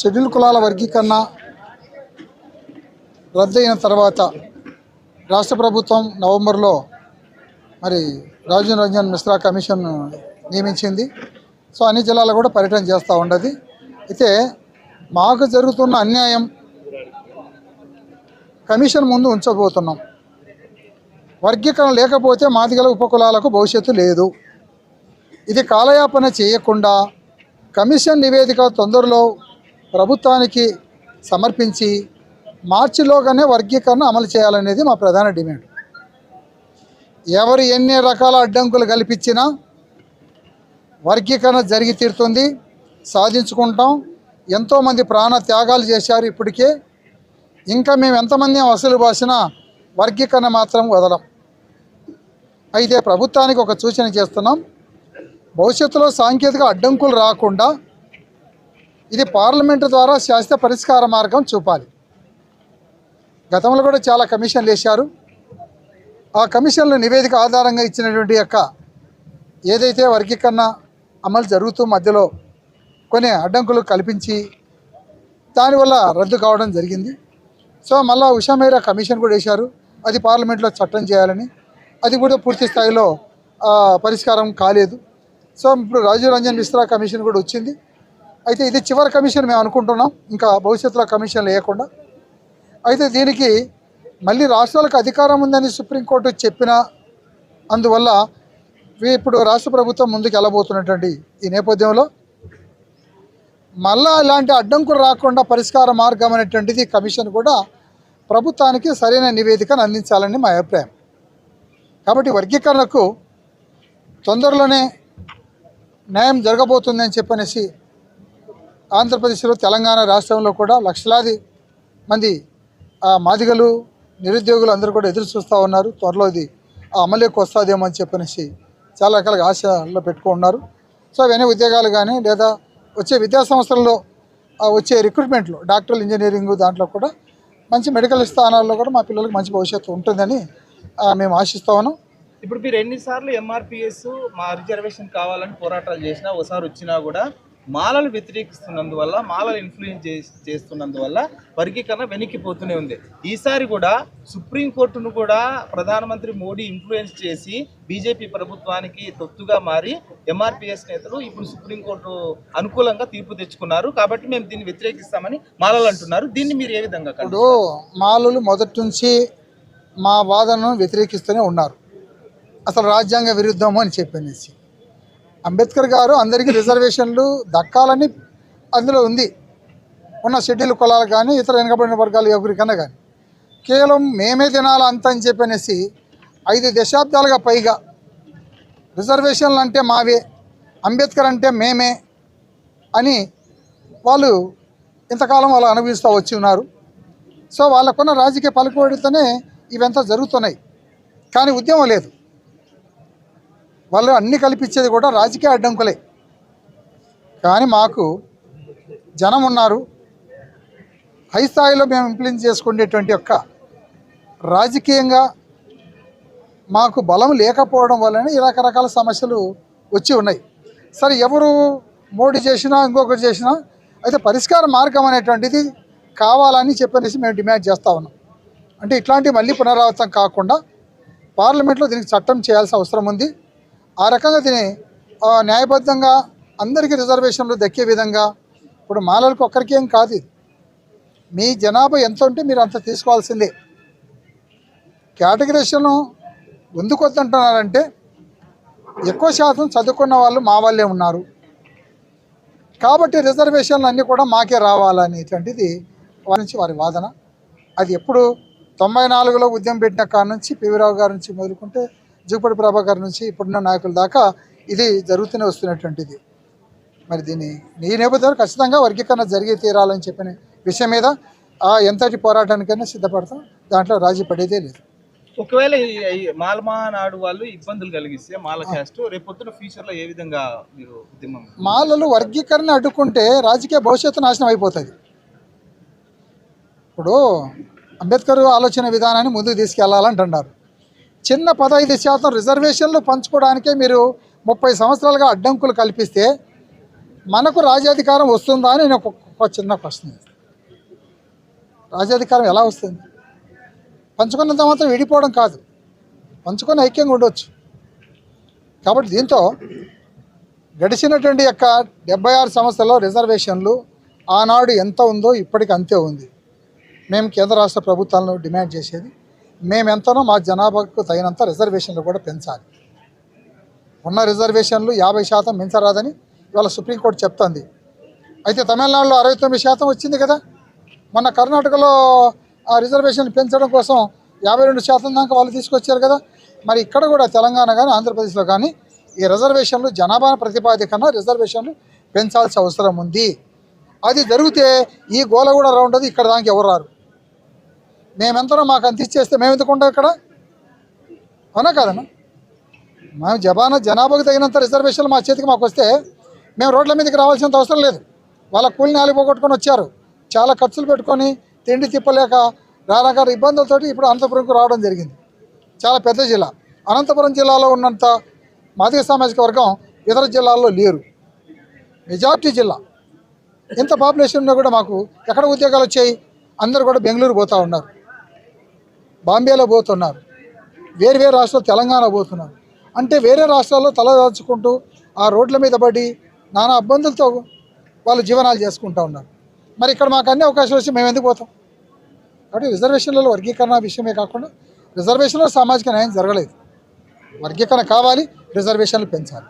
Schedule కులాల వర్గీకరణ రద్దయిన తర్వాత రాష్ట్ర ప్రభుత్వం నవంబర్లో మరి రాజీవ్ రంజన్ మిశ్రా కమిషన్ నియమించింది. సో అన్ని జిల్లాలు కూడా పర్యటన చేస్తూ ఉండదు. అయితే మాకు జరుగుతున్న అన్యాయం కమిషన్ ముందు ఉంచబోతున్నాం. వర్గీకరణ లేకపోతే మాదిగల ఉపకులాలకు భవిష్యత్తు లేదు. ఇది కాలయాపన చేయకుండా కమిషన్ నివేదిక తొందరలో ప్రభుత్వానికి సమర్పించి మార్చిలోగానే వర్గీకరణ అమలు చేయాలనేది మా ప్రధాన డిమాండ్. ఎవరు ఎన్ని రకాల అడ్డంకులు కల్పించినా వర్గీకరణ జరిగి తీరుతుంది సాధించుకుంటాం. ఎంతోమంది ప్రాణ త్యాగాలు చేశారు ఇప్పటికే. ఇంకా మేము ఎంతమంది వసూలు బాసినా వర్గీకరణ మాత్రం వదలం. అయితే ప్రభుత్వానికి ఒక సూచన చేస్తున్నాం. భవిష్యత్తులో సాంకేతిక అడ్డంకులు రాకుండా ఇది పార్లమెంటు ద్వారా శాశ్వత పరిష్కార మార్గం చూపాలి. గతంలో కూడా చాలా కమిషన్లు వేశారు. ఆ కమిషన్ల నివేదిక ఆధారంగా ఇచ్చినటువంటి యొక్క ఏదైతే వర్గీకరణ అమలు జరుగుతూ మధ్యలో కొన్ని అడ్డంకులు కల్పించి దానివల్ల రద్దు కావడం జరిగింది. సో మళ్ళా ఉషా మేరా కమిషన్ కూడా వేశారు. అది పార్లమెంట్లో చట్టం చేయాలని. అది కూడా పూర్తి స్థాయిలో పరిష్కారం కాలేదు. సో ఇప్పుడు రాజీవ్ రంజన్ మిశ్రా కమిషన్ కూడా వచ్చింది. అయితే ఇది చివరి కమిషన్ మేము అనుకుంటున్నాం. ఇంకా భవిష్యత్తులో కమిషన్ లేకుండా అయితే దీనికి మళ్ళీ రాష్ట్రాలకు అధికారం ఉందని సుప్రీంకోర్టు చెప్పిన అందువల్ల ఇప్పుడు రాష్ట్ర ప్రభుత్వం ముందుకు వెళ్ళబోతున్నటువంటి ఈ నేపథ్యంలో మళ్ళా ఇలాంటి అడ్డంకులు రాకుండా పరిష్కార మార్గం అనేటువంటిది కమిషన్ కూడా ప్రభుత్వానికి సరైన నివేదికను అందించాలని మా అభిప్రాయం. కాబట్టి వర్గీకరణకు తొందరలోనే న్యాయం జరగబోతుందని చెప్పనేసి ఆంధ్రప్రదేశ్లో తెలంగాణ రాష్ట్రంలో కూడా లక్షలాది మంది ఆ, మాదిగలు నిరుద్యోగులు అందరూ కూడా ఎదురు చూస్తూ ఉన్నారు. త్వరలో ఇది ఆ అమలుకి వస్తుందేమో అని చెప్పనేసి చాలా రకాలుగా ఆశలో పెట్టుకున్నారు సో అవన్నీ ఉద్యోగాలు కానీ లేదా వచ్చే విద్యా సంస్థల్లో వచ్చే రిక్రూట్మెంట్లో డాక్టర్లు ఇంజనీరింగ్ దాంట్లో కూడా మంచి మెడికల్ స్థానాల్లో కూడా మా పిల్లలకు మంచి భవిష్యత్తు ఉంటుందని మేము ఆశిస్తా ఉన్నాం. ఇప్పుడు మీరు ఎన్నిసార్లు ఎంఆర్పిఎస్ మా రిజర్వేషన్ కావాలని పోరాటాలు చేసినా ఒకసారి వచ్చినా కూడా మాలలు వ్యతిరేకిస్తున్నందువల్ల మాలలు ఇన్ఫ్లుయెన్స్ చేస్తున్నందువల్ల వర్గీకరణ వెనక్కిపోతూనే ఉంది. ఈసారి కూడా సుప్రీంకోర్టును కూడా ప్రధానమంత్రి మోడీ ఇన్ఫ్లుయెన్స్ చేసి బీజేపీ ప్రభుత్వానికి తొత్తుగా మారి ఎంఆర్పిఎస్ నేతలు ఇప్పుడు సుప్రీంకోర్టు అనుకూలంగా తీర్పు తెచ్చుకున్నారు. కాబట్టి మేము దీన్ని వ్యతిరేకిస్తామని మాలలు అంటున్నారు. దీన్ని మీరు ఏ విధంగా ఇప్పుడు మాలలు మొదటి నుంచి మా వాదనను వ్యతిరేకిస్తూనే ఉన్నారు. అసలు రాజ్యాంగ విరుద్ధము అని చెప్పనేసి. అంబేద్కర్ గారు అందరికీ రిజర్వేషన్లు దక్కాలని అందులో ఉంది. ఉన్న షెడ్యూల్ కులాలు కానీ ఇతర వెనుకబడిన వర్గాలు ఎవరికైనా కానీ. కేవలం మేమే తినాలా అంత అని చెప్పనేసి ఐదు దశాబ్దాలుగా పైగా రిజర్వేషన్లు అంటే మావే అంబేద్కర్ అంటే మేమే అని వాళ్ళు ఇంతకాలం వాళ్ళు అనుభవిస్తూ వచ్చి ఉన్నారు. సో వాళ్ళకున్న రాజకీయ పలుకుబడితోనే ఇవంతా జరుగుతున్నాయి. కానీ ఉద్యమం లేదు. వాళ్ళు అన్ని కల్పించేది కూడా రాజకీయ అడ్డంకులే. కానీ మాకు జనం ఉన్నారు. హై స్థాయిలో మేము ఇంప్లిమెంట్ చేసుకునేటువంటి యొక్క రాజకీయంగా మాకు బలం లేకపోవడం వలన ఈ రకరకాల సమస్యలు వచ్చి ఉన్నాయి. సరే ఎవరు మోడీ చేసినా ఇంకొకటి చేసినా అయితే పరిష్కార మార్గం అనేటువంటిది కావాలని చెప్పనేసి మేము డిమాండ్ చేస్తూ ఉన్నాం. అంటే ఇట్లాంటివి మళ్ళీ పునరావృతం కాకుండా పార్లమెంట్లో దీనికి చట్టం చేయాల్సిన అవసరం ఉంది. ఆ రకంగా తిని న్యాయబద్ధంగా అందరికీ రిజర్వేషన్లు దక్కే విధంగా ఇప్పుడు మాలలకు ఒక్కరికి ఏం కాదు మీ జనాభా ఎంత ఉంటే మీరు అంత తీసుకోవాల్సిందే. కేటగిరేషన్ ఎందుకు వద్దంటున్నారంటే ఎక్కువ శాతం చదువుకున్న వాళ్ళు మా వాళ్ళే ఉన్నారు. కాబట్టి రిజర్వేషన్లు అన్నీ కూడా మాకే రావాలనేటువంటిది వారి నుంచి వారి వాదన. అది ఎప్పుడు తొంభై నాలుగులో ఉద్యమం పెట్టిన కాడ నుంచి పివిరావు గారి నుంచి మొదలుకుంటే జూపడి ప్రభాకర్ నుంచి ఇప్పుడున్న నాయకుల దాకా ఇది జరుగుతూనే వస్తున్నటువంటిది. మరి దీన్ని ఈ నేపథ్యంలో ఖచ్చితంగా వర్గీకరణ జరిగి తీరాలని చెప్పిన విషయం మీద ఆ ఎంతటి పోరాటానికైనా సిద్ధపడతాం. దాంట్లో రాజీ పడేదే లేదు. ఒకవేళ మాలమా నాడు వాళ్ళు ఇబ్బందులు కలిగిస్తే మాల క్యాస్ట్ రేపొద్దున ఫ్యూచర్లో ఏ విధంగా మీరు ఉద్యమం మాలలు వర్గీకరణ అడ్డుకుంటే రాజకీయ భవిష్యత్తు నాశనం అయిపోతుంది. ఇప్పుడు అంబేద్కర్ ఆలోచన విధానాన్ని ముందుకు తీసుకెళ్ళాలంటున్నారు. చిన్న పదహైదు శాతం రిజర్వేషన్లు పంచుకోవడానికే మీరు ముప్పై సంవత్సరాలుగా అడ్డంకులు కల్పిస్తే మనకు రాజ్యాధికారం వస్తుందా అని నేను ఒక చిన్న ప్రశ్న. రాజ్యాధికారం ఎలా వస్తుంది? పంచుకున్నంత మాత్రం విడిపోవడం కాదు. పంచుకొని ఐక్యంగా ఉండొచ్చు. కాబట్టి దీంతో గడిచినటువంటి యొక్క డెబ్బై ఆరు సంవత్సరాల్లో రిజర్వేషన్లు ఆనాడు ఎంత ఉందో ఇప్పటికి అంతే ఉంది. మేము కేంద్ర రాష్ట్ర ప్రభుత్వాలను డిమాండ్ చేసేది మేమెంతనో మా జనాభాకు తగినంత రిజర్వేషన్లు కూడా పెంచాలి. ఉన్న రిజర్వేషన్లు యాభై శాతం మించరాదని ఇవాళ సుప్రీంకోర్టు చెప్తుంది. అయితే తమిళనాడులో అరవై తొమ్మిది శాతం వచ్చింది కదా? మొన్న కర్ణాటకలో ఆ రిజర్వేషన్ పెంచడం కోసం యాభై రెండు శాతం దాకా వాళ్ళు తీసుకొచ్చారు కదా? మరి ఇక్కడ కూడా తెలంగాణ కానీ ఆంధ్రప్రదేశ్లో కానీ ఈ రిజర్వేషన్లు జనాభా ప్రతిపాదికన రిజర్వేషన్లు పెంచాల్సిన అవసరం ఉంది. అది జరిగితే ఈ గోల కూడా రౌండ్ ఇక్కడ దానికి ఎవరు రారు. మేమెంతనో మాకు అంత ఇచ్చేస్తే మేము ఎందుకుంటాం ఇక్కడ? అవునా కాదన్నా? మేము జబానా జనాభాకు తగినంత రిజర్వేషన్లు మా చేతికి మాకు వస్తే మేము రోడ్ల మీదకి రావాల్సినంత అవసరం లేదు. వాళ్ళ కూలిని ఆలి పోగొట్టుకొని వచ్చారు. చాలా ఖర్చులు పెట్టుకొని తిండి తిప్పలేక రకరకాల ఇబ్బందులతోటి ఇప్పుడు అనంతపురంకు రావడం జరిగింది. చాలా పెద్ద జిల్లా. అనంతపురం జిల్లాలో ఉన్నంత మాదిక సామాజిక వర్గం ఇతర జిల్లాల్లో లేరు. మెజార్టీ జిల్లా. ఇంత పాపులేషన్ ఉన్నా కూడా మాకు ఎక్కడ ఉద్యోగాలు వచ్చాయి? అందరూ కూడా బెంగళూరు పోతూ ఉన్నారు. బాంబేలో పోతున్నారు. వేరు వేరు రాష్ట్రాలు తెలంగాణ పోతున్నారు. అంటే వేరే రాష్ట్రాల్లో తలదాచుకుంటూ ఆ రోడ్ల మీద పడి నానా ఇబ్బందులతో వాళ్ళు జీవనాలు చేసుకుంటూ ఉన్నారు. మరి ఇక్కడ మాకు అన్ని అవకాశాలు వచ్చి మేము ఎందుకు పోతాం? కాబట్టి రిజర్వేషన్లలో వర్గీకరణ విషయమే కాకుండా రిజర్వేషన్లో సామాజిక న్యాయం జరగలేదు. వర్గీకరణ కావాలి రిజర్వేషన్లు పెంచాలి.